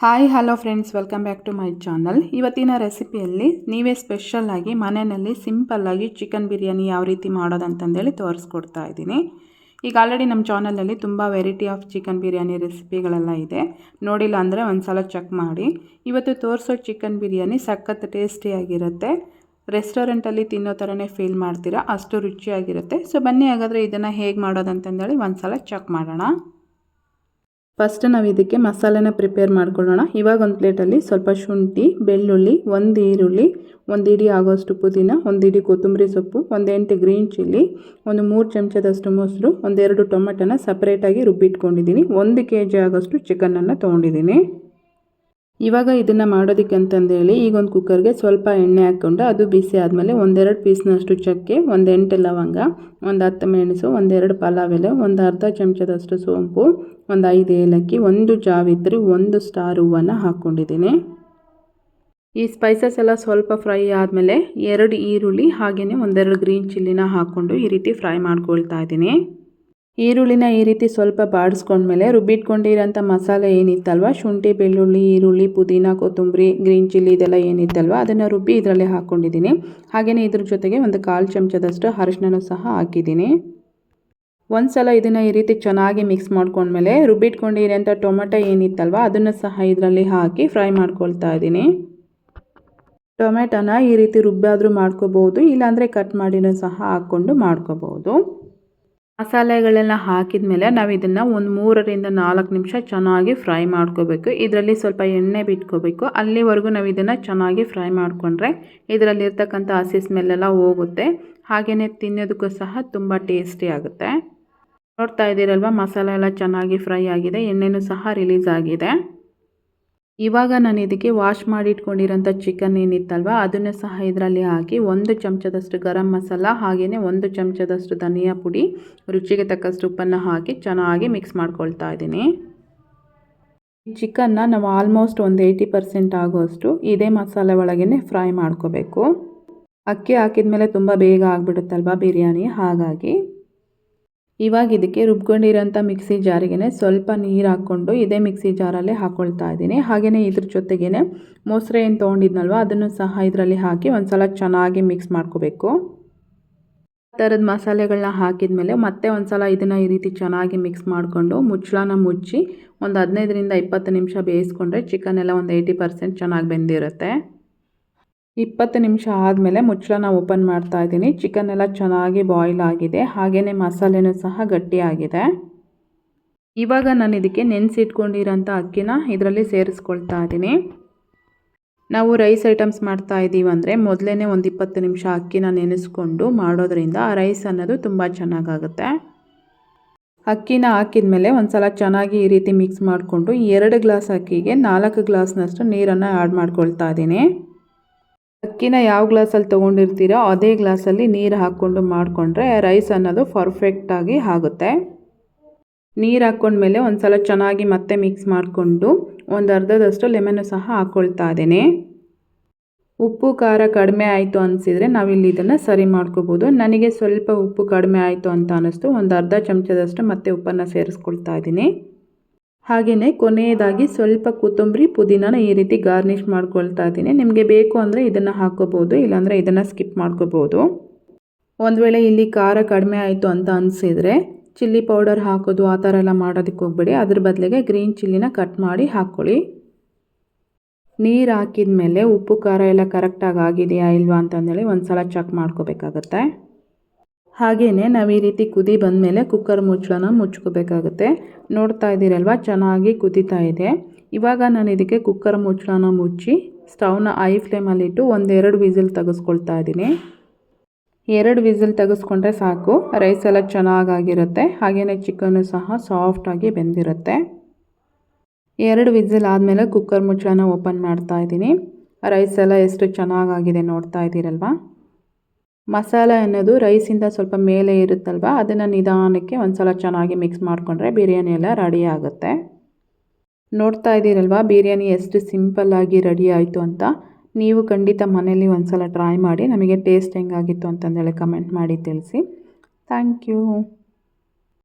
Hi, hello friends, welcome back to my channel. ಇವತ್ತಿನ ರೆಸಿಪಿಯಲ್ಲಿ ನೀವೇ ಸ್ಪೆಷಲ್ಲಾಗಿ ಮನೆಯಲ್ಲಿ ಸಿಂಪಲ್ಲಾಗಿ ಚಿಕನ್ ಬಿರಿಯಾನಿ ಯಾವ ರೀತಿ ಮಾಡೋದಂತಂದೇಳಿ ತೋರಿಸ್ಕೊಡ್ತಾ ಇದ್ದೀನಿ. ಈಗ ಆಲ್ರೆಡಿ ನಮ್ಮ ಚಾನಲಲ್ಲಿ ತುಂಬ ವೆರೈಟಿ ಆಫ್ ಚಿಕನ್ ಬಿರಿಯಾನಿ ರೆಸಿಪಿಗಳೆಲ್ಲ ಇದೆ. ನೋಡಿಲ್ಲ ಅಂದರೆ ಒಂದು ಸಲ ಚೆಕ್ ಮಾಡಿ. ಇವತ್ತು ತೋರಿಸೋ ಚಿಕನ್ ಬಿರಿಯಾನಿ ಸಖತ್ ಟೇಸ್ಟಿಯಾಗಿರುತ್ತೆ ರೆಸ್ಟೋರೆಂಟಲ್ಲಿ ತಿನ್ನೋ ಥರನೇ ಫೀಲ್ ಮಾಡ್ತೀರಾ, ಅಷ್ಟು ರುಚಿಯಾಗಿರುತ್ತೆ. ಸೊ ಬನ್ನಿ, ಹಾಗಾದರೆ ಇದನ್ನು ಹೇಗೆ ಮಾಡೋದಂತಂದೇಳಿ ಒಂದು ಸಲ ಚೆಕ್ ಮಾಡೋಣ. ಫಸ್ಟ್ ನಾವು ಇದಕ್ಕೆ ಮಸಾಲೆನ ಪ್ರಿಪೇರ್ ಮಾಡ್ಕೊಳ್ಳೋಣ. ಇವಾಗ ಒಂದು ಪ್ಲೇಟಲ್ಲಿ ಸ್ವಲ್ಪ ಶುಂಠಿ, ಬೆಳ್ಳುಳ್ಳಿ, ಒಂದು ಈರುಳ್ಳಿ, ಒಂದು ಇಡಿ ಆಗೋಷ್ಟು ಪುದೀನ, ಒಂದು ಇಡಿ ಕೊತ್ತಂಬರಿ ಸೊಪ್ಪು, ಒಂದು ಎಂಟು ಗ್ರೀನ್ ಚಿಲ್ಲಿ ಒಂದು ಮೂರು ಚಮಚದಷ್ಟು ಮೊಸರು ಒಂದೆರಡು ಟೊಮೆಟೊನ ಸಪ್ರೇಟಾಗಿ ರುಬ್ಬಿಟ್ಕೊಂಡಿದ್ದೀನಿ. ಒಂದು ಕೆ ಜಿ ಆಗೋಷ್ಟು ಚಿಕನನ್ನು ತೊಗೊಂಡಿದ್ದೀನಿ. ಇವಾಗ ಇದನ್ನು ಮಾಡೋದಕ್ಕೆ ಅಂತಂದೇಳಿ ಈಗ ಒಂದು ಕುಕ್ಕರ್ಗೆ ಸ್ವಲ್ಪ ಎಣ್ಣೆ ಹಾಕ್ಕೊಂಡು ಅದು ಬಿಸಿ ಆದಮೇಲೆ ಒಂದೆರಡು ಪೀಸ್ನಷ್ಟು ಚಕ್ಕೆ, ಒಂದು ಎಂಟು ಲವಂಗ, ಒಂದು ಹತ್ತು ಮೆಣಸು ಒಂದೆರಡು ಪಲಾವ್ ಎಲೆ, ಒಂದು ಅರ್ಧ ಚಮಚದಷ್ಟು ಸೋಂಪು, ಒಂದು ಐದು ಏಲಕ್ಕಿ, ಒಂದು ಜಾವಿತ್ರಿ, ಒಂದು ಸ್ಟಾರ್ ಹೂವನ್ನು ಹಾಕ್ಕೊಂಡಿದ್ದೀನಿ. ಈ ಸ್ಪೈಸಸ್ ಎಲ್ಲ ಸ್ವಲ್ಪ ಫ್ರೈ ಆದಮೇಲೆ ಎರಡು ಈರುಳ್ಳಿ ಹಾಗೆಯೇ ಒಂದೆರಡು ಗ್ರೀನ್ ಚಿಲ್ಲಿನ ಹಾಕ್ಕೊಂಡು ಈ ರೀತಿ ಫ್ರೈ ಮಾಡ್ಕೊಳ್ತಾ ಇದ್ದೀನಿ. ಈರುಳ್ಳಿನ ಈ ರೀತಿ ಸ್ವಲ್ಪ ಬಾಡಿಸ್ಕೊಂಡ್ಮೇಲೆ ರುಬ್ಬಿಟ್ಕೊಂಡಿರೋಂಥ ಮಸಾಲೆ ಏನಿತ್ತಲ್ವ? ಶುಂಠಿ, ಬೆಳ್ಳುಳ್ಳಿ, ಈರುಳ್ಳಿ, ಪುದೀನ, ಕೊತ್ತಂಬರಿ, ಗ್ರೀನ್ ಚಿಲ್ಲಿ ಇದೆಲ್ಲ ಏನಿತ್ತಲ್ವ? ಅದನ್ನು ರುಬ್ಬಿ ಇದರಲ್ಲೇ ಹಾಕ್ಕೊಂಡಿದ್ದೀನಿ. ಹಾಗೆಯೇ ಇದ್ರ ಜೊತೆಗೆ ಒಂದು ಕಾಲು ಚಮಚದಷ್ಟು ಅರಿಶಿನೂ ಸಹ ಹಾಕಿದ್ದೀನಿ. ಒಂದು ಸಲ ಇದನ್ನು ಈ ರೀತಿ ಚೆನ್ನಾಗಿ ಮಿಕ್ಸ್ ಮಾಡ್ಕೊಂಡ್ಮೇಲೆ ರುಬ್ಬಿಟ್ಕೊಂಡಿರೋಂಥ ಟೊಮೆಟೊ ಏನಿತ್ತಲ್ವ? ಅದನ್ನು ಸಹ ಇದರಲ್ಲಿ ಹಾಕಿ ಫ್ರೈ ಮಾಡ್ಕೊಳ್ತಾ ಇದ್ದೀನಿ. ಟೊಮೆಟೊನ ಈ ರೀತಿ ರುಬ್ಬಾದರೂ ಮಾಡ್ಕೋಬೋದು, ಇಲ್ಲಾಂದರೆ ಕಟ್ ಮಾಡಿನೂ ಸಹ ಹಾಕ್ಕೊಂಡು ಮಾಡ್ಕೋಬೋದು. ಮಸಾಲೆಗಳೆಲ್ಲ ಹಾಕಿದ ಮೇಲೆ ನಾವು ಇದನ್ನು ಒಂದು ಮೂರರಿಂದ ನಾಲ್ಕು ನಿಮಿಷ ಚೆನ್ನಾಗಿ ಫ್ರೈ ಮಾಡ್ಕೋಬೇಕು. ಇದರಲ್ಲಿ ಸ್ವಲ್ಪ ಎಣ್ಣೆ ಬಿಟ್ಕೋಬೇಕು. ಅಲ್ಲಿವರೆಗೂ ನಾವು ಇದನ್ನು ಚೆನ್ನಾಗಿ ಫ್ರೈ ಮಾಡಿಕೊಂಡ್ರೆ ಇದರಲ್ಲಿರ್ತಕ್ಕಂಥ ಹಸಿ ಸ್ಮೆಲ್ಲೆಲ್ಲ ಹೋಗುತ್ತೆ. ಹಾಗೆಯೇ ತಿನ್ನೋದಕ್ಕೂ ಸಹ ತುಂಬ ಟೇಸ್ಟಿ ಆಗುತ್ತೆ. ನೋಡ್ತಾ ಇದ್ದೀರಲ್ವ ಮಸಾಲೆ ಎಲ್ಲ ಚೆನ್ನಾಗಿ ಫ್ರೈ ಆಗಿದೆ. ಎಣ್ಣೆನೂ ಸಹ ರಿಲೀಸ್ ಆಗಿದೆ. ಇವಾಗ ನಾನು ಇದಕ್ಕೆ ವಾಶ್ ಮಾಡಿ ಇಟ್ಕೊಂಡಿರೋಂಥ ಚಿಕನ್ ಏನಿತ್ತಲ್ವ, ಅದನ್ನು ಸಹ ಇದರಲ್ಲಿ ಹಾಕಿ ಒಂದು ಚಮಚದಷ್ಟು ಗರಂ ಮಸಾಲ ಹಾಗೆಯೇ ಒಂದು ಚಮಚದಷ್ಟು ಧನಿಯಾ ಪುಡಿ, ರುಚಿಗೆ ತಕ್ಕಷ್ಟು ಉಪ್ಪನ್ನು ಹಾಕಿ ಚೆನ್ನಾಗಿ ಮಿಕ್ಸ್ ಮಾಡ್ಕೊಳ್ತಾ ಇದ್ದೀನಿ. ಚಿಕನ್ನ ನಾವು ಆಲ್ಮೋಸ್ಟ್ ಒಂದು ಏಯ್ಟಿ ಪರ್ಸೆಂಟ್ ಆಗೋಷ್ಟು ಇದೇ ಮಸಾಲೆ ಒಳಗೇ ಫ್ರೈ ಮಾಡ್ಕೋಬೇಕು. ಅಕ್ಕಿ ಹಾಕಿದ ಮೇಲೆ ತುಂಬ ಬೇಗ ಆಗಿಬಿಡುತ್ತಲ್ವ ಬಿರಿಯಾನಿ, ಹಾಗಾಗಿ. ಇವಾಗ ಇದಕ್ಕೆ ರುಬ್ಕೊಂಡಿರೋಂಥ ಮಿಕ್ಸಿ ಜಾರಿಗೆ ಸ್ವಲ್ಪ ನೀರು ಹಾಕ್ಕೊಂಡು ಇದೇ ಮಿಕ್ಸಿ ಜಾರಲ್ಲೇ ಹಾಕ್ಕೊಳ್ತಾ ಇದ್ದೀನಿ. ಹಾಗೆಯೇ ಇದ್ರ ಜೊತೆಗೇ ಮೊಸರು ಏನು ತೊಗೊಂಡಿದ್ನಲ್ವ, ಅದನ್ನು ಸಹ ಇದರಲ್ಲಿ ಹಾಕಿ ಒಂದು ಸಲ ಚೆನ್ನಾಗಿ ಮಿಕ್ಸ್ ಮಾಡ್ಕೋಬೇಕು. ಥರದ ಮಸಾಲೆಗಳನ್ನ ಹಾಕಿದ ಮೇಲೆ ಮತ್ತೆ ಒಂದು ಸಲ ಇದನ್ನು ಈ ರೀತಿ ಚೆನ್ನಾಗಿ ಮಿಕ್ಸ್ ಮಾಡಿಕೊಂಡು ಮುಚ್ಚಳನ ಮುಚ್ಚಿ ಒಂದು ಹದಿನೈದರಿಂದ ಇಪ್ಪತ್ತು ನಿಮಿಷ ಬೇಯಿಸ್ಕೊಂಡ್ರೆ ಚಿಕನ್ ಎಲ್ಲ ಒಂದು ಏಯ್ಟಿ ಪರ್ಸೆಂಟ್ ಚೆನ್ನಾಗಿ ಬೆಂದಿರುತ್ತೆ. ಇಪ್ಪತ್ತು ನಿಮಿಷ ಆದಮೇಲೆ ಮುಚ್ಚಳನ ಓಪನ್ ಮಾಡ್ತಾ ಇದ್ದೀನಿ. ಚಿಕನ್ ಎಲ್ಲ ಚೆನ್ನಾಗಿ ಬಾಯ್ಲ್ ಆಗಿದೆ. ಹಾಗೆಯೇ ಮಸಾಲೆನೂ ಸಹ ಗಟ್ಟಿಯಾಗಿದೆ. ಇವಾಗ ನಾನು ಇದಕ್ಕೆ ನೆನೆಸಿಟ್ಕೊಂಡಿರೋಂಥ ಅಕ್ಕಿನ ಇದರಲ್ಲಿ ಸೇರಿಸ್ಕೊಳ್ತಾ ಇದ್ದೀನಿ. ನಾವು ರೈಸ್ ಐಟಮ್ಸ್ ಮಾಡ್ತಾ ಇದ್ದೀವಿ ಅಂದರೆ ಮೊದಲೇ ಒಂದು ಇಪ್ಪತ್ತು ನಿಮಿಷ ಅಕ್ಕಿನ ನೆನೆಸ್ಕೊಂಡು ಮಾಡೋದ್ರಿಂದ ಆ ರೈಸ್ ಅನ್ನೋದು ತುಂಬ ಚೆನ್ನಾಗಾಗುತ್ತೆ. ಅಕ್ಕಿನ ಹಾಕಿದ ಮೇಲೆ ಒಂದು ಸಲ ಚೆನ್ನಾಗಿ ಈ ರೀತಿ ಮಿಕ್ಸ್ ಮಾಡಿಕೊಂಡು ಎರಡು ಗ್ಲಾಸ್ ಅಕ್ಕಿಗೆ ನಾಲ್ಕು ಗ್ಲಾಸ್ನಷ್ಟು ನೀರನ್ನು ಆ್ಯಡ್ ಮಾಡ್ಕೊಳ್ತಾ ಇದ್ದೀನಿ. ಅಕ್ಕಿನ ಯಾವ ಗ್ಲಾಸಲ್ಲಿ ತೊಗೊಂಡಿರ್ತೀರೋ ಅದೇ ಗ್ಲಾಸಲ್ಲಿ ನೀರು ಹಾಕ್ಕೊಂಡು ಮಾಡಿಕೊಂಡ್ರೆ ರೈಸ್ ಅನ್ನೋದು ಪರ್ಫೆಕ್ಟಾಗಿ ಆಗುತ್ತೆ. ನೀರು ಹಾಕ್ಕೊಂಡ್ಮೇಲೆ ಒಂದು ಸಲ ಚೆನ್ನಾಗಿ ಮತ್ತೆ ಮಿಕ್ಸ್ ಮಾಡಿಕೊಂಡು ಒಂದು ಅರ್ಧದಷ್ಟು ಲೆಮನ್ನು ಸಹ ಹಾಕ್ಕೊಳ್ತಾ ಇದ್ದೇನೆ. ಉಪ್ಪು, ಖಾರ ಕಡಿಮೆ ಆಯಿತು ಅನಿಸಿದರೆ ನಾವಿಲ್ಲಿ ಇದನ್ನು ಸರಿ ಮಾಡ್ಕೋಬೋದು. ನನಗೆ ಸ್ವಲ್ಪ ಉಪ್ಪು ಕಡಿಮೆ ಆಯಿತು ಅಂತ ಅನ್ನಿಸ್ತು. ಒಂದು ಅರ್ಧ ಚಮಚದಷ್ಟು ಮತ್ತೆ ಉಪ್ಪನ್ನು ಸೇರಿಸ್ಕೊಳ್ತಾ ಇದ್ದೀನಿ. ಹಾಗೆಯೇ ಕೊನೆಯದಾಗಿ ಸ್ವಲ್ಪ ಕೊತ್ತಂಬರಿ ಪುದೀನನ ಈ ರೀತಿ ಗಾರ್ನಿಷ್ ಮಾಡ್ಕೊಳ್ತಾ ಇದ್ದೀನಿ. ನಿಮಗೆ ಬೇಕು ಅಂದರೆ ಇದನ್ನು ಹಾಕೋಬೋದು ಇಲ್ಲಾಂದರೆ ಇದನ್ನು ಸ್ಕಿಪ್ ಮಾಡ್ಕೋಬೋದು. ಒಂದು ವೇಳೆ ಇಲ್ಲಿ ಖಾರ ಕಡಿಮೆ ಆಯಿತು ಅಂತ ಅನಿಸಿದರೆ ಚಿಲ್ಲಿ ಪೌಡರ್ ಹಾಕೋದು ಆ ಥರ ಎಲ್ಲ ಮಾಡೋದಕ್ಕೆ ಹೋಗ್ಬೇಡಿ. ಅದ್ರ ಬದಲಿಗೆ ಗ್ರೀನ್ ಚಿಲ್ಲಿನ ಕಟ್ ಮಾಡಿ ಹಾಕ್ಕೊಳ್ಳಿ. ನೀರು ಹಾಕಿದ ಮೇಲೆ ಉಪ್ಪು, ಖಾರ ಎಲ್ಲ ಕರೆಕ್ಟಾಗಿ ಆಗಿದೆಯಾ ಇಲ್ವಾ ಅಂತಂದೇಳಿ ಒಂದು ಸಲ ಚೆಕ್ ಮಾಡ್ಕೋಬೇಕಾಗತ್ತೆ. ಹಾಗೆಯೇ ನಾವು ಈ ರೀತಿ ಕುದಿ ಬಂದಮೇಲೆ ಕುಕ್ಕರ್ ಮುಚ್ಚಳನ ಮುಚ್ಕೋಬೇಕಾಗುತ್ತೆ. ನೋಡ್ತಾ ಇದ್ದೀರಲ್ವ? ಚೆನ್ನಾಗಿ ಕುದೀತಾ ಇದೆ. ಇವಾಗ ನಾನು ಇದಕ್ಕೆ ಕುಕ್ಕರ್ ಮುಚ್ಚಳನ ಮುಚ್ಚಿ ಸ್ಟವ್ನ ಐ ಫ್ಲೇಮಲ್ಲಿಟ್ಟು ಒಂದೆರಡು ವಿಸಿಲ್ ತೆಗೆಸ್ಕೊಳ್ತಾ ಇದ್ದೀನಿ. ಎರಡು ವಿಸಿಲ್ ತೆಗೆಸ್ಕೊಂಡ್ರೆ ಸಾಕು. ರೈಸ್ ಎಲ್ಲ ಚೆನ್ನಾಗಾಗಿರುತ್ತೆ. ಹಾಗೆಯೇ ಚಿಕನ್ನು ಸಹ ಸಾಫ್ಟಾಗಿ ಬೆಂದಿರುತ್ತೆ. ಎರಡು ವಿಸಿಲ್ ಆದಮೇಲೆ ಕುಕ್ಕರ್ ಮುಚ್ಚಳನ ಓಪನ್ ಮಾಡ್ತಾ ಇದ್ದೀನಿ. ರೈಸ್ ಎಲ್ಲ ಎಷ್ಟು ಚೆನ್ನಾಗಾಗಿದೆ ನೋಡ್ತಾ ಇದ್ದೀರಲ್ವಾ? ಮಸಾಲೆ ಅನ್ನೋದು ರೈಸಿಂದ ಸ್ವಲ್ಪ ಮೇಲೆ ಇರುತ್ತಲ್ವ? ಅದನ್ನು ನಿಧಾನಕ್ಕೆ ಒಂದು ಸಲ ಚೆನ್ನಾಗಿ ಮಿಕ್ಸ್ ಮಾಡಿಕೊಂಡ್ರೆ ಬಿರಿಯಾನಿ ಎಲ್ಲ ರೆಡಿ ಆಗುತ್ತೆ. ನೋಡ್ತಾ ಇದ್ದೀರಲ್ವ, ಬಿರಿಯಾನಿ ಎಷ್ಟು ಸಿಂಪಲ್ಲಾಗಿ ರೆಡಿ ಆಯಿತು ಅಂತ? ನೀವು ಖಂಡಿತ ಮನೇಲಿ ಒಂದು ಸಲ ಟ್ರೈ ಮಾಡಿ, ನಮಗೆ ಟೇಸ್ಟ್ ಹೆಂಗಾಗಿತ್ತು ಅಂತಂದೇಳಿ ಕಮೆಂಟ್ ಮಾಡಿ ತಿಳಿಸಿ. Thank you